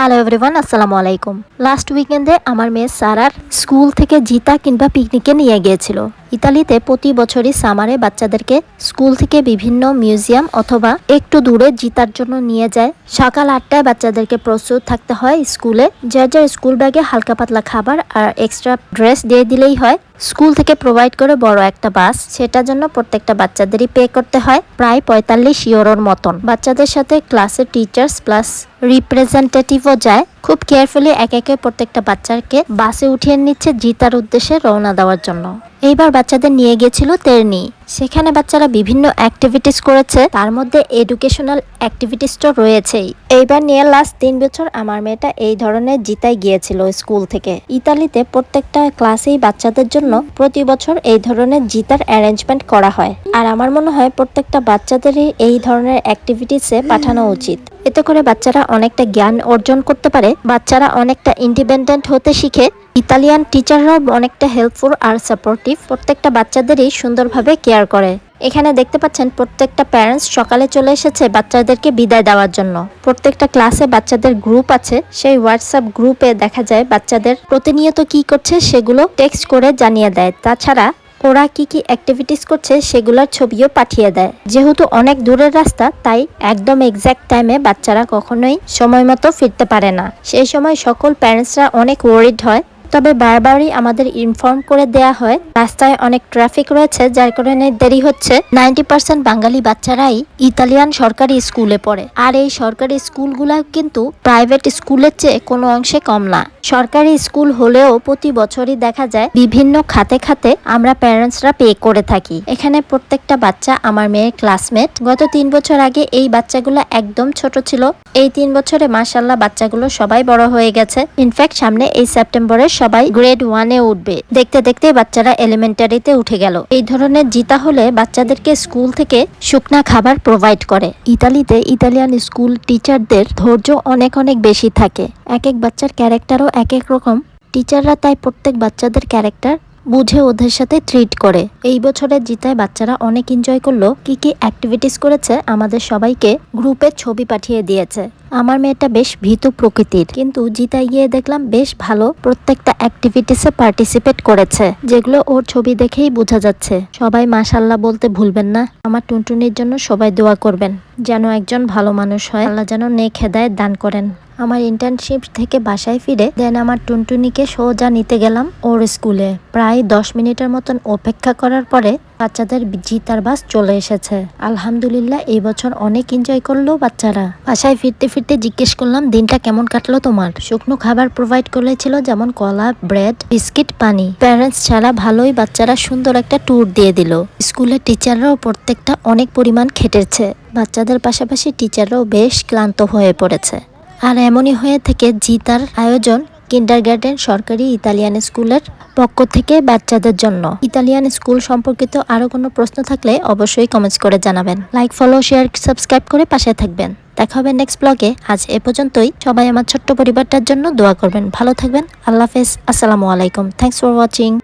Hello everyone আসসালামু আলাইকুম। Last উইকেন্ডে আমার মেয়ে সারার স্কুল থেকে জিতা কিংবা পিকনিকে নিয়ে গিয়েছিল। ইতালিতে প্রতি বছরই সামারে বাচ্চাদেরকে স্কুল থেকে বিভিন্ন মিউজিয়াম অথবা একটু দূরে জিতার জন্য নিয়ে যায়। সকাল আটটায় বাচ্চাদেরকে প্রস্তুত থাকতে হয় স্কুলে। যার যার স্কুল ব্যাগে হালকা পাতলা খাবার আর এক্সট্রা ড্রেস দিয়ে দিলেই হয়। স্কুল থেকে প্রোভাইড করে বড় একটা বাস, সেটার জন্য প্রত্যেকটা বাচ্চাদেরই পে করতে হয়, প্রায় পঁয়তাল্লিশ ইউরোর মতন। বাচ্চাদের সাথে ক্লাসের টিচার্স প্লাস রিপ্রেজেন্টেটিভও যায়। খুব কেয়ারফুলি এক একে প্রত্যেকটা বাচ্চাকে বাসে উঠিয়ে নিচ্ছে জিতার উদ্দেশ্যে রওনা দেওয়ার জন্য। এইবার বাচ্চাদের নিয়ে গিয়েছিল তেরনি। সেখানে বাচ্চারা বিভিন্ন অ্যাক্টিভিটিস করেছে, তার মধ্যে এডুকেশনাল অ্যাক্টিভিটিস তো রয়েছেই। এইবার নিয়ে লাস্ট তিন বছর আমার মেয়েটা এই ধরনের জিতাই গিয়েছিল স্কুল থেকে। ইতালিতে প্রত্যেকটা ক্লাসেই বাচ্চাদের জন্য প্রতি বছর এই ধরনের জিতার অ্যারেঞ্জমেন্ট করা হয়। আর আমার মনে হয় প্রত্যেকটা বাচ্চাদেরই এই ধরনের অ্যাক্টিভিটিসে পাঠানো উচিত। এতে করে বাচ্চারা অনেকটা জ্ঞান অর্জন করতে পারে, বাচ্চারা অনেকটা ইন্ডিপেন্ডেন্ট হতে শিখে ইতালিয়ান টিচাররাও অনেকটা হেল্পফুল আর সাপোর্টিভ প্রত্যেকটা বাচ্চাদেরই সুন্দরভাবে কেয়ার করে। এখানে দেখতে পাচ্ছেন প্রত্যেকটা প্যারেন্টস সকালে চলে এসেছে বাচ্চাদেরকে বিদায় দেওয়ার জন্য। প্রত্যেকটা ক্লাসে বাচ্চাদের গ্রুপ আছে। সেই হোয়াটসঅ্যাপ গ্রুপে দেখা যায় বাচ্চাদের প্রতিনিয়ত কি করছে সেগুলো টেক্সট করে জানিয়ে দেয়। তাছাড়া ওরা কি কি অ্যাক্টিভিটিস করছে সেগুলোর ছবিও পাঠিয়ে দেয়। যেহেতু অনেক দূরের রাস্তা, তাই একদম এক্স্যাক্ট টাইমে বাচ্চারা কখনোই সময় মতো ফিরতে পারে না। সেই সময় সকল প্যারেন্টসরা অনেক ওয়ারিড হয়। তবে বারবারই আমাদের ইনফর্ম করে দেয়া হয়, রাস্তায় অনেক ট্রাফিক রয়েছে, যার কারণে দেরি হচ্ছে। নাইনটি পার্সেন্ট বাঙালি বাচ্চারাই ইতালিয়ান সরকারি স্কুলে পড়ে। আর এই সরকারি স্কুলগুলা কিন্তু প্রাইভেট স্কুলের চেয়ে কোনো অংশে কম না। সরকারি স্কুল হলেও প্রতি বছরই দেখা যায় বিভিন্ন খাতে খাতে আমরা প্যারেন্টসরা পে করে থাকি। এখানে প্রত্যেকটা বাচ্চা আমার মেয়ের ক্লাসমেট গত তিন বছর আগে এই বাচ্চাগুলো একদম ছোট ছিল। এই তিন বছরে মাসাল্লাহ বাচ্চাগুলো সবাই বড় হয়ে গেছে। ইনফ্যাক্ট সামনে এই সেপ্টেম্বরে সবাই গ্রেড ওয়ানে উঠবে। দেখতে দেখতে বাচ্চারা এলিমেন্টারিতে উঠে গেল। এই ধরনের জিতা হলে বাচ্চাদেরকে স্কুল থেকে শুকনা খাবার প্রোভাইড করে। ইতালিতে ইতালিয়ান স্কুল টিচারদের ধৈর্য অনেক অনেক বেশি থাকে। এক এক বাচ্চার ক্যারেক্টারও এক এক রকম। টিচাররা তাই প্রত্যেক বাচ্চাদের ক্যারেক্টার বুঝে ওদের সাথে ট্রিট করে। এই বছরের জিতায় বাচ্চারা অনেক এনজয় করল। কি কি অ্যাক্টিভিটিস করেছে আমাদের সবাইকে গ্রুপে ছবি পাঠিয়ে দিয়েছে। আমার মেয়েটা বেশ ভীতু প্রকৃতির। কিন্তু জিতায় গিয়ে দেখলাম বেশ ভালো প্রত্যেকটা অ্যাক্টিভিটিসে পার্টিসিপেট করেছে, যেগুলো ওর ছবি দেখেই বোঝা যাচ্ছে। সবাই মাশাল্লাহ বলতে ভুলবেন না, আমার টুনটুনির জন্য সবাই দোয়া করবেন, যেন একজন ভালো মানুষ হয়, আল্লাহ যেন নেক হেদায়ত দান করেন। আমার ইন্টার্নশিপ থেকে বাসায় ফিরে দেন আমার টুনটুনিকে সোজা নিতে গেলাম ওর স্কুলে প্রায় দশ মিনিটের মতন অপেক্ষা করার পরে বাচ্চাদের জিতার বাস চলে এসেছে। আলহামদুলিল্লাহ, এই বছর অনেক এনজয় করল বাচ্চারা। বাসায় ফিরতে ফিরতে জিজ্ঞেস করলাম, দিনটা কেমন কাটলো তোমার? শুকনো খাবার প্রোভাইড করেছিল যেমন কলা ব্রেড বিস্কিট পানি। প্যারেন্টস ছাড়া ভালোই বাচ্চারা সুন্দর একটা ট্যুর দিয়ে দিল। স্কুলের টিচাররাও প্রত্যেকটা অনেক পরিমাণ খেটেছে। বাচ্চাদের পাশাপাশি টিচাররাও বেশ ক্লান্ত হয়ে পড়েছে। আর এমনই হয়ে থেকে জিতার আয়োজন কিন্ডারগার্টেন সরকারি ইতালিয়ান স্কুলের পক্ষ থেকে বাচ্চাদের জন্য। ইতালিয়ান স্কুল সম্পর্কিত আরও কোনো প্রশ্ন থাকলে অবশ্যই কমেন্টস করে জানাবেন। লাইক ফলো শেয়ার সাবস্ক্রাইব করে পাশে থাকবেন। দেখা হবে নেক্সট ব্লগে আজ এ পর্যন্তই। সবাই আমার ছোট্ট পরিবারটার জন্য দোয়া করবেন। ভালো থাকবেন। আল্লাহ হাফেজ। আসসালামু আলাইকুম। Thanks for watching